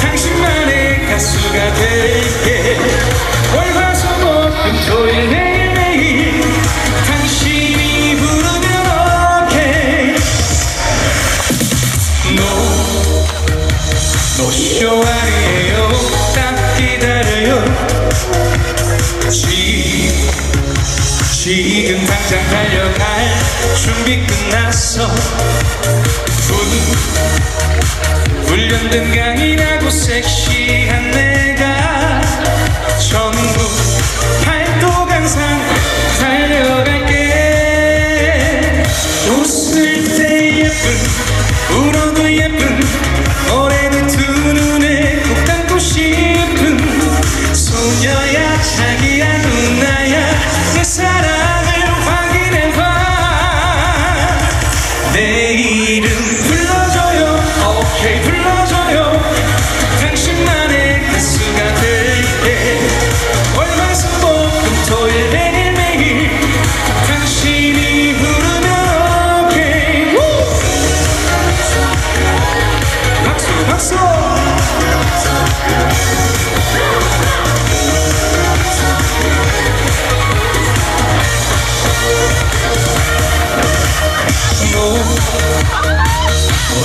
당신만의 가수가 될게. 월화수목금 토일 매일매일 당신이 부르면 오케이 노 노쇼 아니에요. 딱 기다려요. 지, 지금 당장 달려갈 준비 끝났어 강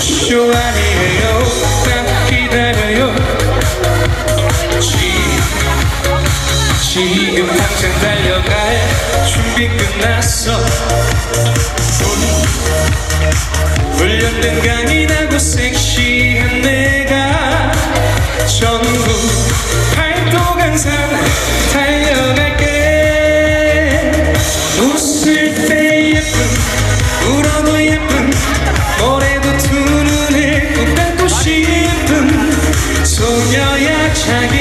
쇼 아니에요. 딱 기다려요. 지, 지금 당장 달려갈 준비 끝났어. 분, 훈련된 강인하고 섹시한 내가 전국 팔도 강산 달려갈게. 웃을 때 소녀야 자기